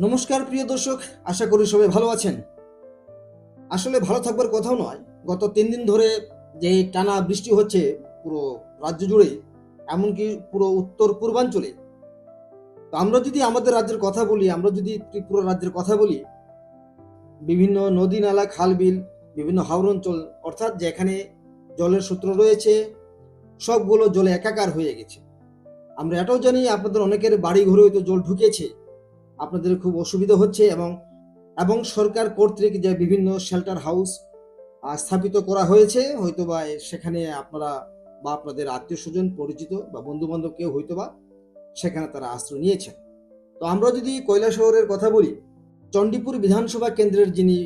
নমস্কার, প্রিয় দর্শক। আশা করি সবাই ভালো আছেন। আসলে ভালো থাকবার কথাও নয়। গত তিন দিন ধরে যে টানা বৃষ্টি হচ্ছে পুরো রাজ্য জুড়ে এমনকি পুরো উত্তর পূর্বাঞ্চলে। তো আমরা যদি আমাদের রাজ্যের কথা বলি, আমরা যদি ত্রিপুরা রাজ্যের কথা বলি, বিভিন্ন নদী, নালা, খাল, বিল, বিভিন্ন হাওর অঞ্চল, অর্থাৎ যেখানে জলের সূত্র রয়েছে, সবগুলো জলে একাকার হয়ে গেছে। আমরা এটাও জানি, আপনাদের অনেকের বাড়ি ঘরে হয়তো জল ঢুকেছে। আপনাদের খুব অসুবিধা হচ্ছে এবং এবং সরকার কর্তৃক যে বিভিন্ন শেল্টার হাউস স্থাপিত করা হয়েছে হয়তো বা সেখানে আপনারা বা আপনাদের আত্মীয় স্বজন পরিচিত বা বন্ধু বান্ধব কেউ হয়তো বা সেখানে তারা আশ্রয় নিয়েছেন। তো আমরা যদি কয়লা শহরের কথা বলি, চণ্ডীপুর বিধানসভা কেন্দ্রের যিনি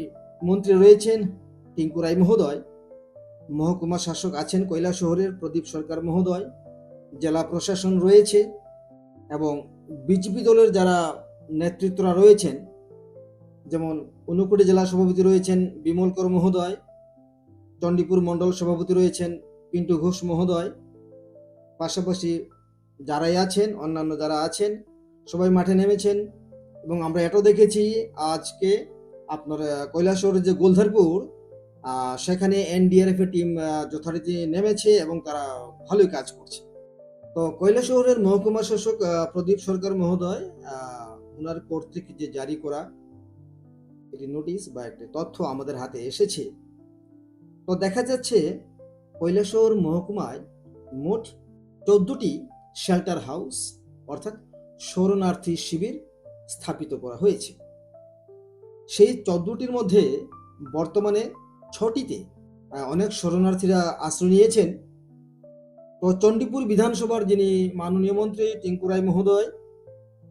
মন্ত্রী রয়েছেন টিঙ্কু রায় মহোদয়, মহকুমা শাসক আছেন কয়লা শহরের প্রদীপ সরকার মহোদয়, জেলা প্রশাসন রয়েছে এবং বিজেপি দলের যারা নেতৃত্বরা রয়েছেন যেমন ঊনকোটি জেলা সভাপতি রয়েছেন বিমল কর মহোদয় চণ্ডীপুর মণ্ডল সভাপতি রয়েছেন পিন্টু ঘোষ মহোদয় পাশাপাশি যারাই আছেন অন্যান্য যারা আছেন সবাই মাঠে নেমেছেন এবং আমরা এটাও দেখেছি আজকে আপনার আহ, কৈলাসহরের যে গোলধারপুর সেখানে এনডিআরএফ এর টিম যথারীতি নেমেছে এবং তারা ভালোই কাজ করছে। তো কৈলাসহরের মহকুমা শাসক প্রদীপ সরকার মহোদয় ওনার কর্তৃক যে জারি করা একটি নোটিশ বা একটি তথ্য আমাদের হাতে এসেছে, তো দেখা যাচ্ছে কৈলাসহর মহকুমায় মোট চোদ্দটি শেল্টার হাউস অর্থাৎ শরণার্থী শিবির স্থাপিত করা হয়েছে। সেই চোদ্দটির মধ্যে বর্তমানে ছটিতে অনেক শরণার্থীরা আশ্রয় নিয়েছেন। তো চণ্ডীপুর বিধানসভার যিনি মাননীয় মন্ত্রী টিঙ্কু রায় মহোদয়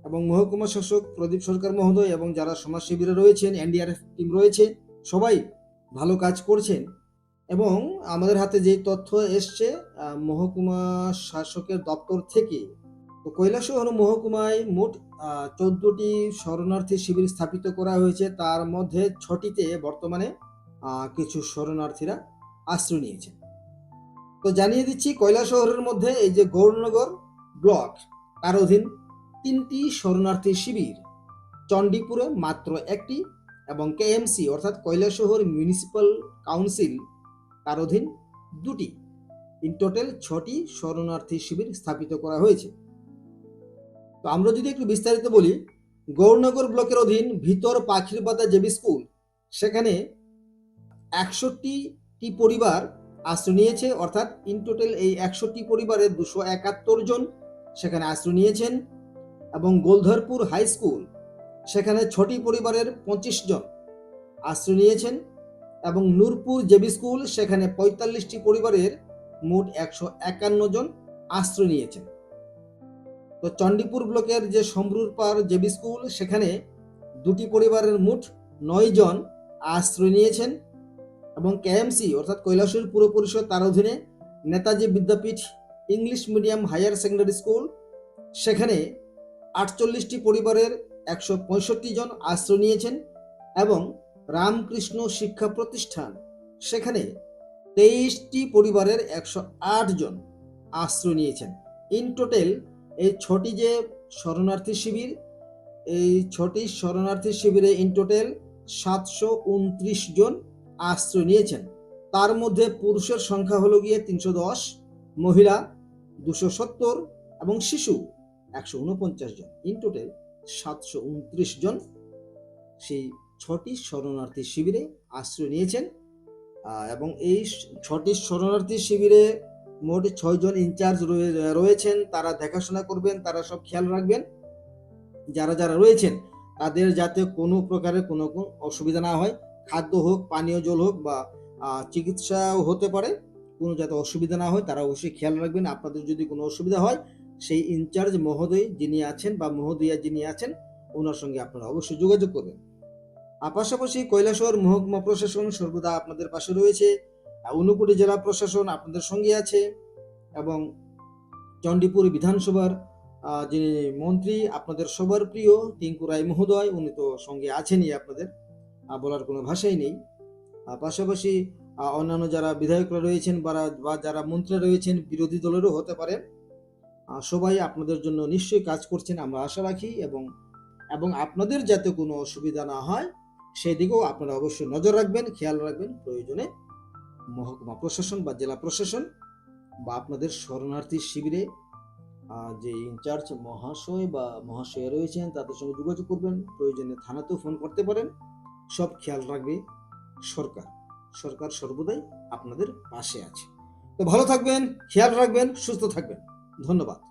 এবং মহকুমা শাসক প্রদীপ সরকার মহোদয় এবং যারা সমাজ শিবিরে রয়েছেন, এনডিআরএফ টিম রয়েছে, সবাই ভালো কাজ করছেন। এবং আমাদের হাতে যে তথ্য এসছে মহকুমা শাসকের দপ্তর থেকে, তো কৈলাসহর মহকুমায় মোট চোদ্দটি শরণার্থী শিবির স্থাপিত করা হয়েছে। তার মধ্যে ছটিতে বর্তমানে কিছু শরণার্থীরা আশ্রয় নিয়েছেন। তো জানিয়ে দিচ্ছি কৈলাসহরের মধ্যে এই যে গৌরনগর ব্লক, তার অধীন তিনটি শরণার্থী শিবির, চণ্ডীপুরে মাত্র একটি এবং কেএমসি অর্থাৎ কৈলাসহর মিউনিসিপ্যাল কাউন্সিল তার অধীন দুটি। ইন টোটাল ছটি শরণার্থী শিবির স্থাপিত করা হয়েছে। তো আমরা যদি একটু বিস্তারিত বলি, গৌরনগর ব্লকের অধীন ভিতর পাখির পাতা জেবি স্কুল, সেখানে একষট্টিটি পরিবার আশ্রয় নিয়েছে, অর্থাৎ ইন টোটাল এই একষট্টি পরিবারের দুশো একাত্তর জন সেখানে আশ্রয় নিয়েছেন। এবং গোলধরপুর হাই স্কুল, সেখানে ছটি পরিবারের পঁচিশ জন আশ্রয় নিয়েছেন এবং নূরপুর জেবি স্কুল, সেখানে পঁয়তাল্লিশটি পরিবারের মোট একশো একান্ন জন আশ্রয় নিয়েছেন। তো চণ্ডীপুর ব্লকের যে সম্রুর পার জেবি স্কুল, সেখানে দুটি পরিবারের মোট নয় জন আশ্রয় নিয়েছেন এবং কেএমসি অর্থাৎ কৈলাসের পুর পরিষদ, তার অধীনে Netaji Vidyapith English medium higher secondary school, সেখানে আটচল্লিশটি পরিবারের একশো পঁয়ষট্টি জন আশ্রয় নিয়েছেন এবং রামকৃষ্ণ শিক্ষা প্রতিষ্ঠান, সেখানে তেইশটি পরিবারের একশো আট জন আশ্রয় নিয়েছেন। ইন টোটাল এই ছটি যে শরণার্থী শিবির, এই ছটি শরণার্থী শিবিরে ইন টোটাল সাতশো উনত্রিশ জন আশ্রয় নিয়েছেন। তার মধ্যে পুরুষের সংখ্যা হলো গিয়ে তিনশো দশ, মহিলা দুশো সত্তর এবং শিশু একশো উনপঞ্চাশ জন। ইন টোটাল সাতশো উনত্রিশ জন সেই ছটি শরণার্থী শিবিরে আশ্রয় নিয়েছেন এবং এই ছটি শরণার্থী শিবিরে মোট ছয়জন ইনচার্জ রয়ে- রয়েছেন। তারা দেখাশোনা করবেন, তারা সব খেয়াল রাখবেন। যারা যারা রয়েছেন, তাদের যাতে কোনো প্রকারের কোনো অসুবিধা না হয়। খাদ্য হোক, পানীয় জল হোক বা চিকিৎসাও হতে পারে। কোনো যাতে অসুবিধা না হয়, তারা অবশ্যই খেয়াল রাখবেন। আপনাদের যদি কোনো অসুবিধা হয় সেই ইনচার্জ মহোদয় যিনি আছেন বা মহোদয়া যিনি আছেন ওনার সঙ্গে আপনারা অবশ্যই যোগাযোগ করবেন। পাশাপাশি কৈলাসহর মহকুমা প্রশাসন সর্বদা আপনাদের পাশে রয়েছে। ঊনকোটি জেলা প্রশাসন আপনাদের সঙ্গে আছে এবং চণ্ডীপুর বিধানসভার যিনি মন্ত্রী আপনাদের সবার প্রিয় টিঙ্কু রায় মহোদয় উনি তো সঙ্গে আছেনই আপনাদের বলার কোনো ভাষাই নেই। পাশাপাশি অন্যান্য যারা বিধায়করা রয়েছেন বা যারা মন্ত্রী রয়েছেন বিরোধী দলেরও হতে পারে। আহ, সবাই আপনাদের জন্য নিশ্চয়ই কাজ করছেন, আমরা আশা রাখি, এবং এবং আপনাদের যাতে কোনো অসুবিধা না হয় সেই দিকেও আপনারা অবশ্যই নজর রাখবেন, খেয়াল রাখবেন, প্রয়োজনে মহকুমা প্রশাসন বা জেলা প্রশাসন বা আপনাদের শরণার্থী শিবিরে যে ইনচার্জ মহাশয় বা মহাশয় রয়েছেন, তাদের সঙ্গে যোগাযোগ করবেন, প্রয়োজনে থানাতেও ফোন করতে পারেন, সব খেয়াল রাখবে সরকার সরকার সর্বদাই আপনাদের পাশে আছে। তো ভালো থাকবেন, খেয়াল রাখবেন, সুস্থ থাকবেন। ধন্যবাদ।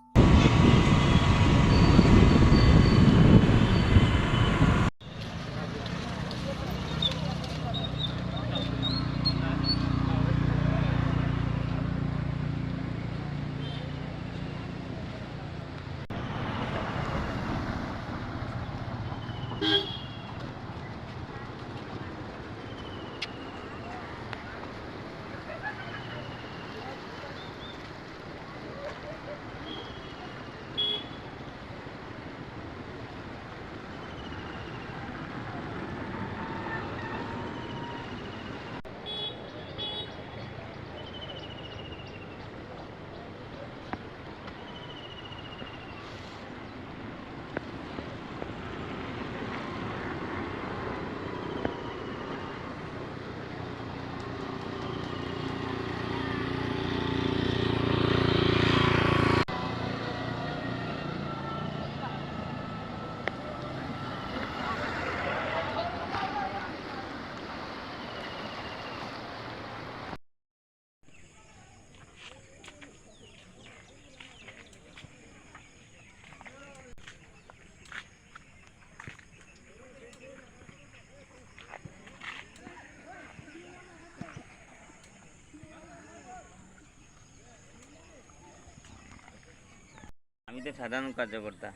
আমি তো সাধারণ কার্যকর্তা।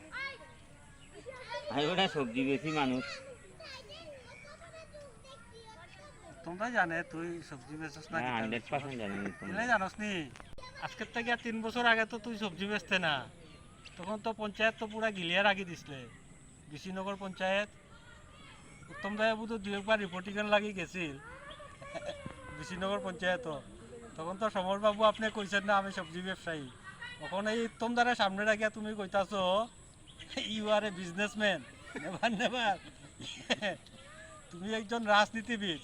আমি ওটা সবজি বেশি মানুষ। তোমরা জানে তুই সবজি বেচস না হ্যাঁ হান্ড্রেড পার্সেন্ট জানি আমি জানোস নি? আজকের থেকে আর তিন বছর আগে তো তুই সবজি বেচতে না। তখন তো পঞ্চায়েত তো পুরা গিলিয়া রাখি দিছিলে বিশিনগর পঞ্চায়েত উত্তম দায় বুধ দুই একবার রিপোর্টিং লাগি গেছিল। বিশিনগর পঞ্চায়েত তখন তো সমর বাবু আপনি কইছেন না আমি সবজি ব্যবসায়ী। তখন এই উত্তম দ্বারা সামনে রাখিয়া তুমি কইতাছো you are a businessman never never তুমি একজন রাজনীতিবিদ